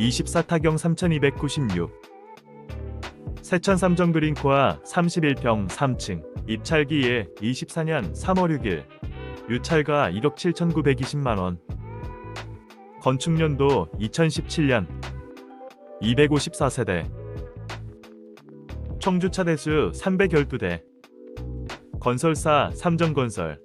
24타경 3296 세천 삼정 그린코아 31평 3층. 입찰기에 24년 3월 6일. 유찰가 1억 7,920만원. 건축년도 2017년. 254세대. 총주차 대수 312대. 건설사 삼정건설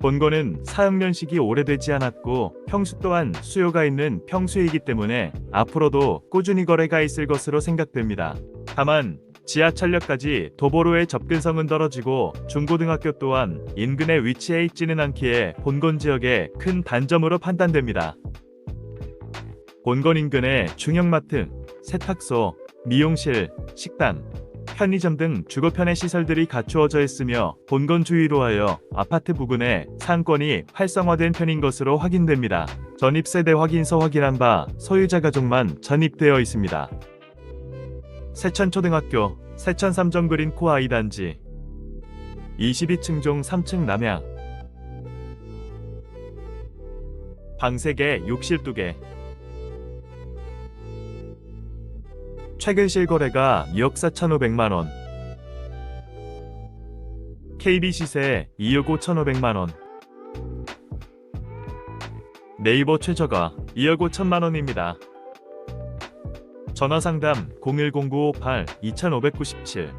본건은 사용연식이 오래되지 않았고 평수 또한 수요가 있는 평수이기 때문에 앞으로도 꾸준히 거래가 있을 것으로 생각됩니다. 다만 지하철역까지 도보로의 접근성은 떨어지고 중고등학교 또한 인근에 위치해 있지는 않기에 본건 지역의 큰 단점으로 판단됩니다. 본건 인근에 중형마트, 세탁소, 미용실, 식당, 편의점 등 주거편의 시설들이 갖추어져 있으며 본건 주위로 하여 아파트 부근에 상권이 활성화된 편인 것으로 확인됩니다. 전입세대 확인서 확인한 바 소유자 가족만 전입되어 있습니다. 세천초등학교, 세천 삼정그린 코아 2단지 22층 종 3층 남향 방 3개, 욕실 2개 최근 실거래가 2억 4,500만 원. KB 시세 2억 5,500만 원. 네이버 최저가 2억 5천만 원입니다. 전화 상담 010958 2597